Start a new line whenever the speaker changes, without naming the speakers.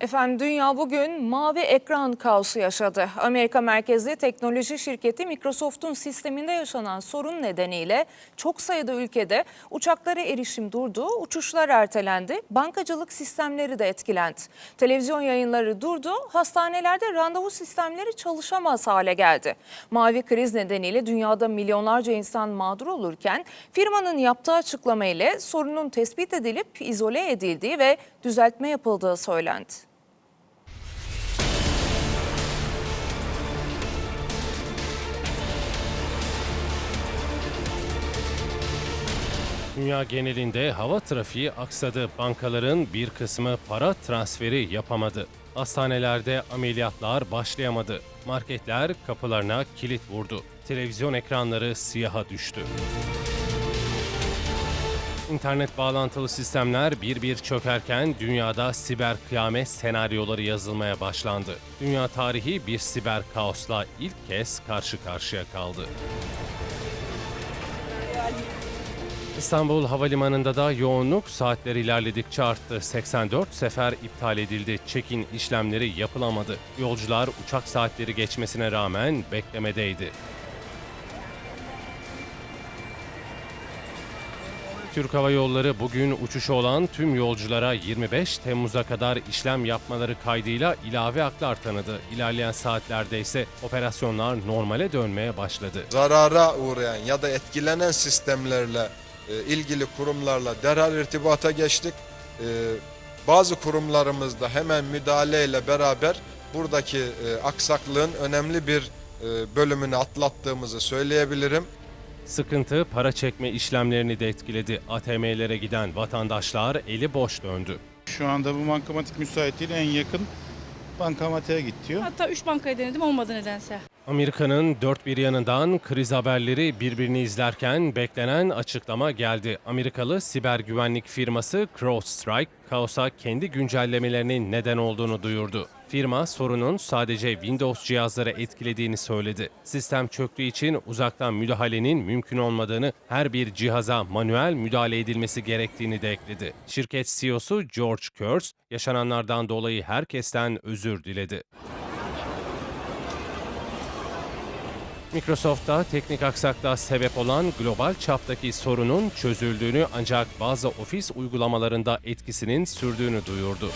Efendim dünya bugün mavi ekran kaosu yaşadı. Amerika merkezli teknoloji şirketi Microsoft'un sisteminde yaşanan sorun nedeniyle çok sayıda ülkede uçaklara erişim durdu, uçuşlar ertelendi, bankacılık sistemleri de etkilendi. Televizyon yayınları durdu, hastanelerde randevu sistemleri çalışamaz hale geldi. Mavi kriz nedeniyle dünyada milyonlarca insan mağdur olurken firmanın yaptığı açıklama ile sorunun tespit edilip izole edildiği ve düzeltme yapıldığı söylendi.
Dünya genelinde hava trafiği aksadı. Bankaların bir kısmı para transferi yapamadı. Hastanelerde ameliyatlar başlayamadı. Marketler kapılarına kilit vurdu. Televizyon ekranları siyaha düştü. İnternet bağlantılı sistemler bir bir çökerken dünyada siber kıyamet senaryoları yazılmaya başlandı. Dünya tarihi bir siber kaosla ilk kez karşı karşıya kaldı. İstanbul Havalimanı'nda da yoğunluk saatler ilerledikçe arttı. 84 sefer iptal edildi. Check-in işlemleri yapılamadı. Yolcular uçak saatleri geçmesine rağmen beklemedeydi. Türk Hava Yolları bugün uçuşu olan tüm yolculara 25 Temmuz'a kadar işlem yapmaları kaydıyla ilave haklar tanıdı. İlerleyen saatlerde ise operasyonlar normale dönmeye başladı.
zarara uğrayan ya da etkilenen sistemlerle ilgili kurumlarla derhal irtibata geçtik. E, bazı kurumlarımızda hemen müdahaleyle beraber buradaki e, aksaklığın önemli bir e, bölümünü atlattığımızı söyleyebilirim.
Sıkıntı para çekme işlemlerini de etkiledi. ATM'lere giden vatandaşlar eli boş döndü.
Şu anda bu bankamatik müsait değil. En yakın bankamatiğe git diyor.
Hatta 3 bankayı denedim olmadı nedense.
Amerika'nın dört bir yanından kriz haberleri birbirini izlerken beklenen açıklama geldi. Amerikalı siber güvenlik firması CrowdStrike, kaosa kendi güncellemelerinin neden olduğunu duyurdu. Firma sorunun sadece Windows cihazları etkilediğini söyledi. Sistem çöktüğü için uzaktan müdahalenin mümkün olmadığını, her bir cihaza manuel müdahale edilmesi gerektiğini de ekledi. Şirket CEO'su George Kurtz, yaşananlardan dolayı herkesten özür diledi. Microsoft'ta teknik aksaklığa sebep olan global çaptaki sorunun çözüldüğünü ancak bazı ofis uygulamalarında etkisinin sürdüğünü duyurdu.